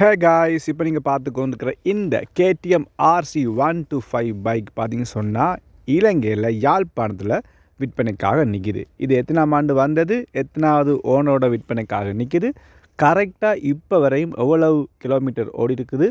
Hey guys இப்போ நீங்கள் பார்த்து கொண்டிருக்கிற இந்த KTM RC one two five bike பார்த்தீங்கன்னு சொன்னால் இலங்கையில் யாழ்ப்பாணத்தில் விற்பனைக்காக நிற்கிது இது எத்தனாம் ஆண்டு வந்தது? எத்தனாவது ஓனரோட விற்பனைக்காக நிற்கிது கரெக்டாக இப்போ வரையும் எவ்வளவு கிலோமீட்டர் ஓடி இருக்குது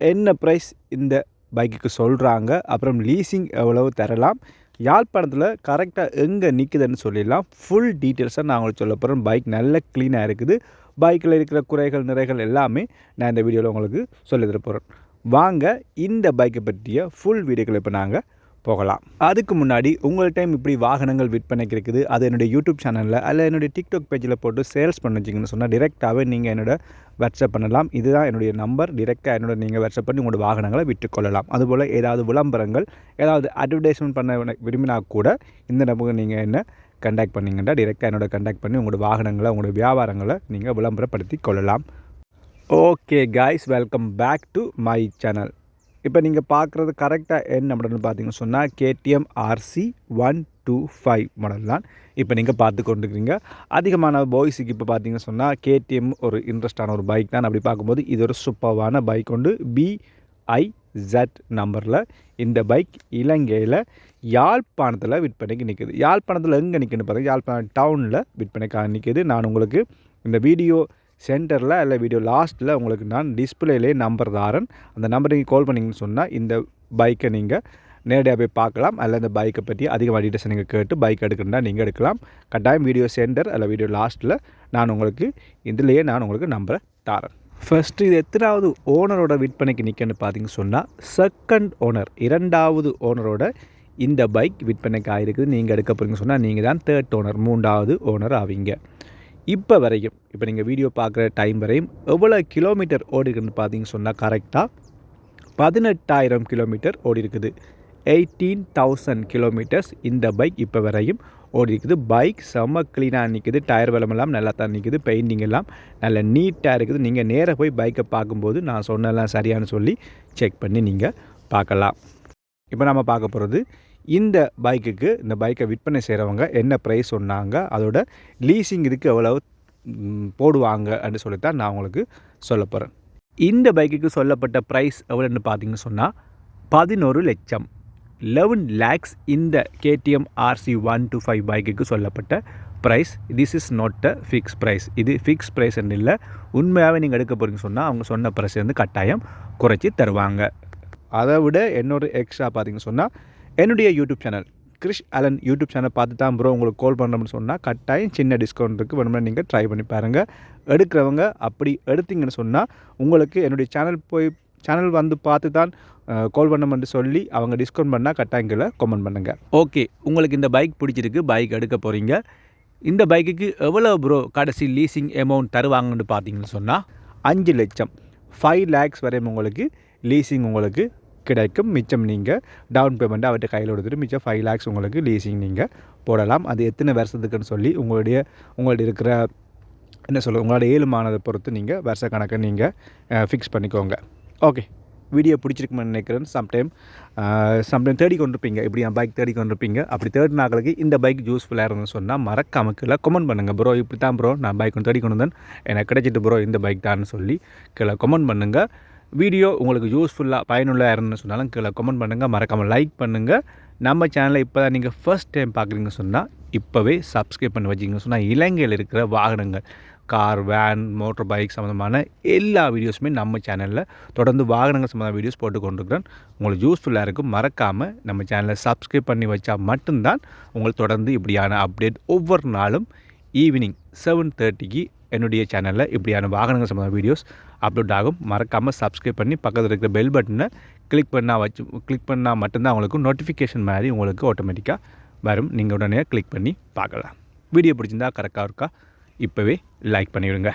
என்ன ப்ரைஸ் இந்த பைக்குக்கு சொல்கிறாங்க அப்புறம் லீசிங் எவ்வளவு தரலாம்? யாழ்ப்பாணத்தில் கரெக்டாக எங்கே நிற்குதுன்னு சொல்லிடலாம். ஃபுல் டீட்டெயில்ஸாக நான் உங்களுக்கு சொல்ல போகிறேன் பைக் நல்ல க்ளீனாக இருக்குது. பைக்கில் இருக்கிற குறைகள் நிறைகள் எல்லாமே நான் இந்த வீடியோவில் உங்களுக்கு சொல்லி தர போகிறேன் வாங்க இந்த பைக்கை பற்றிய ஃபுல் வீடியோக்கள் இப்போ நாங்கள் போகலாம். அதுக்கு முன்னாடி உங்கள் டைம் இப்படி வாகனங்கள் விற்பனைக்கு இருக்குது. அது என்னுடைய யூடியூப் சேனலில் அல்ல என்னுடைய டிக்டாக் பேஜில் போட்டு சேல்ஸ் பண்ண வச்சிங்கன்னு சொன்னால் டிரெக்டாகவே நீங்கள் என்னோட வாட்ஸ்அப் பண்ணலாம். இதுதான் என்னுடைய நம்பர் டிரெக்டாக என்னோட நீங்கள் வாட்ஸ்அப் பண்ணி உங்களோட வாகனங்களை விற்றுக்கொள்ளலாம் அதுபோல் ஏதாவது விளம்பரங்கள் ஏதாவது அட்வர்டைஸ்மெண்ட் பண்ண விரும்பினா கூட இந்த நம்பருக்கு நீங்கள் என்ன கண்டாக்ட் பண்ணிங்கன்னா டிரெக்டாக என்னோட கண்டாக்ட் பண்ணி உங்களோட வாகனங்களை உங்களோட வியாபாரங்களை நீங்கள் விளம்பரப்படுத்தி கொள்ளலாம். Okay guys welcome back to my channel இப்போ நீங்கள் பார்க்குறது கரெக்டாக என்ன மாடல்னு பார்த்தீங்கன்னு சொன்னால் KTM RC one two five model தான். இப்போ நீங்கள் பார்த்து கொண்டுருக்கீங்க அதிகமான பாய்ஸுக்கு இப்போ பார்த்தீங்கன்னு சொன்னால் கேடிஎம் ஒரு இன்ட்ரெஸ்டான ஒரு பைக் தான். அப்படி பார்க்கும்போது இது ஒரு சூப்பர்வான பைக் கொண்டு பிஐ ஜட் நம்பரில் இந்த பைக் இலங்கையில் யாழ்ப்பாணத்தில் விற்பனைக்கு நிற்குது. யாழ்ப்பாணத்தில் எங்கே நிற்குன்னு பார்த்தீங்கன்னா யாழ்ப்பாணம் டவுனில் விற்பனைக்காக நிற்குது. நான் உங்களுக்கு இந்த வீடியோ சென்டரில் இல்லை வீடியோ லாஸ்ட்டில் உங்களுக்கு நான் டிஸ்பிளேலே நம்பர் தாரன். அந்த நம்பர் நீங்கள் கால் பண்ணிங்கன்னு சொன்னால் இந்த பைக்கை நீங்கள் நேரடியாக போய் பார்க்கலாம். அல்ல இந்த பைக்கை பற்றி அதிகமாக டீட்டெயில்ஸ் நீங்கள் கேட்டு பைக் எடுக்கணுன்னா நீங்கள் எடுக்கலாம். கட்டாயம் வீடியோ சென்டர் அல்ல வீடியோ லாஸ்ட்டில் நான் உங்களுக்கு இதுலேயே நான் உங்களுக்கு நம்பரை தாரேன். ஃபஸ்ட்டு இது எத்தனாவது ஓனரோட விற்பனைக்கு நிற்கன்னு பார்த்தீங்கன்னு சொன்னால் செகண்ட் ஓனர் இரண்டாவது ஓனரோட இந்த பைக் விற்பனைக்கு ஆகிருக்குது நீங்கள் எடுக்க போகிறீங்கன்னு சொன்னால் நீங்கள் தான் தேர்ட் ஓனர் மூன்றாவது ஓனர் ஆவீங்க. இப்போ வரையும் இப்போ நீங்கள் வீடியோ பார்க்குற டைம் வரையும் எவ்வளோ கிலோமீட்டர் ஓடி இருக்குன்னு பார்த்தீங்கன்னு சொன்னால் கரெக்டாக பதினெட்டாயிரம் கிலோமீட்டர் ஓடி இருக்குது. எயிட்டீன் தௌசண்ட் கிலோமீட்டர்ஸ் இந்த பைக் இப்போ வரையும் ஓடி இருக்குது. பைக் செம்ம க்ளீனாக நிற்குது டயர் வளமெல்லாம் நல்லா தான் நிற்குது பெயிண்டிங் எல்லாம் நல்ல நீட்டாக இருக்குது. நீங்கள் நேராக போய் பைக்கை பார்க்கும்போது நான் சொன்னெல்லாம் சரியானு சொல்லி செக் பண்ணி நீங்கள் பார்க்கலாம். இப்போ நம்ம பார்க்க போகிறது இந்த பைக்குக்கு இந்த பைக்கை விற்பனை செய்கிறவங்க என்ன ப்ரைஸ் சொன்னாங்க அதோட லீசிங் இதுக்கு எவ்வளவு போடுவாங்க அப்படின்னு சொல்லித்தான் நான் உங்களுக்கு சொல்ல போகிறேன் இந்த பைக்குக்கு சொல்லப்பட்ட ப்ரைஸ் எவ்வளோன்னு பார்த்தீங்கன்னு சொன்னால் பதினோரு லட்சம். லெவன் லேக்ஸ் இந்த KTM RC one two five பைக்குக்கு சொல்லப்பட்ட price this is not a fix price இது ஃபிக்ஸ் ப்ரைஸ் இல்லை. உண்மையாகவே நீங்கள் எடுக்க போகிறீங்கன்னு சொன்னால் அவங்க சொன்ன ப்ரைஸ் வந்து கட்டாயம் குறைச்சி தருவாங்க. அதை விட இன்னொரு எக்ஸ்ட்ரா பார்த்தீங்கன்னு சொன்னால் என்னுடைய YouTube channel Krish Allen YouTube channel பார்த்து தான் ப்ரோ உங்களுக்கு கால் பண்ணுறோம்னு சொன்னால் கட்டாயம் சின்ன டிஸ்கவுண்ட் இருக்குது வேணும்னா நீங்கள் ட்ரை பண்ணி பாருங்கள் எடுக்கிறவங்க அப்படி எடுத்தீங்கன்னு சொன்னால் உங்களுக்கு என்னுடைய சேனல் போய் சேனல் வந்து பார்த்து தான் கால் பண்ணமென்று சொல்லி அவங்க டிஸ்கவுண்ட் பண்ணால் கட்டாயங்களை கமெண்ட் பண்ணுங்கள் ஓகே உங்களுக்கு இந்த பைக் பிடிச்சிருக்கு பைக் எடுக்க போகிறீங்க இந்த பைக்குக்கு எவ்வளோ ப்ரோ கடைசி லீசிங் அமௌண்ட் தருவாங்கன்னு பார்த்தீங்கன்னு சொன்னால் அஞ்சு லட்சம். ஃபைவ் லேக்ஸ் வரையும் உங்களுக்கு லீசிங் உங்களுக்கு கிடைக்கும். மிச்சம் நீங்கள் டவுன் பேமெண்ட் அவர்கிட்ட கையில் கொடுத்துட்டு மிச்சம் ஃபைவ் லேக்ஸ் உங்களுக்கு லீசிங் நீங்கள் போடலாம். அது எத்தனை வருஷத்துக்குன்னு சொல்லி உங்களுடைய உங்கள்ட்ட இருக்கிற என்ன சொல்ல உங்களோட ஏழுமானதை பொறுத்து நீங்கள் வருஷ கணக்கை நீங்கள் ஃபிக்ஸ் பண்ணிக்கோங்க. ஓகே வீடியோ பிடிச்சிருக்குமென்னு நினைக்கிறேன். சம்டைம் சம்டைம் தேடி கொண்டிருப்பீங்க. இப்படி என் பைக் தேடி கொண்டிருப்பீங்க. அப்படி தேடினாக்களுக்கு இந்த பைக் யூஸ்ஃபுல்லாக இருந்ததுன்னு சொன்னால் மறக்காம கீழே கமெண்ட் பண்ணுங்கள் ப்ரோ இப்படி தான் ப்ரோ நான் பைக் ஒன்று தேடி கொண்டு வந்தேன். எனக்கு கிடைச்சிட்டு ப்ரோ இந்த பைக் தான் சொல்லி கீழே கமெண்ட் பண்ணுங்கள் வீடியோ உங்களுக்கு யூஸ்ஃபுல்லாக பயனுள்ளாக இருந்துன்னு சொன்னாலும் கீழே கமெண்ட் பண்ணுங்கள் மறக்காமல் லைக் பண்ணுங்கள் நம்ம சேனலை இப்போ தான் நீங்கள் ஃபஸ்ட் டைம் பார்க்குறீங்கன்னு சொன்னால் இப்போவே சப்ஸ்கிரைப் பண்ணி வச்சிங்கன்னு சொன்னால் இலங்கையில் இருக்கிற வாகனங்கள் கார் வேன் மோட்டர் பைக் சம்மந்தமான எல்லா வீடியோஸுமே நம்ம சேனலில் தொடர்ந்து வாகனங்கள் சம்மந்தமான வீடியோஸ் போட்டு கொண்டிருக்கிறேன். உங்களுக்கு யூஸ்ஃபுல்லாக இருக்கும். மறக்காமல் நம்ம சேனலை சப்ஸ்கிரைப் பண்ணி வச்சால் மட்டும்தான் உங்களுக்கு தொடர்ந்து இப்படியான அப்டேட் ஒவ்வொரு நாளும் ஈவினிங் செவன் தேர்ட்டிக்கு என்னுடைய சேனலில் இப்படியான வாகனங்கள் சம்மந்தமான வீடியோஸ் அப்லோட் ஆகும். மறக்காமல் சப்ஸ்கிரைப் பண்ணி பக்கத்தில் இருக்கிற பெல் பட்டனை கிளிக் பண்ணால் வச்சு கிளிக் பண்ணால் மட்டும்தான் உங்களுக்கு நோட்டிஃபிகேஷன் மாதிரி உங்களுக்கு ஆட்டோமேட்டிக்காக வரும். நீங்கள் உடனே கிளிக் பண்ணி பார்க்கலாம். வீடியோ பிடிச்சிருந்தா கரெக்டாக இருக்கா? இப்போவே லைக் பண்ணிவிடுங்க.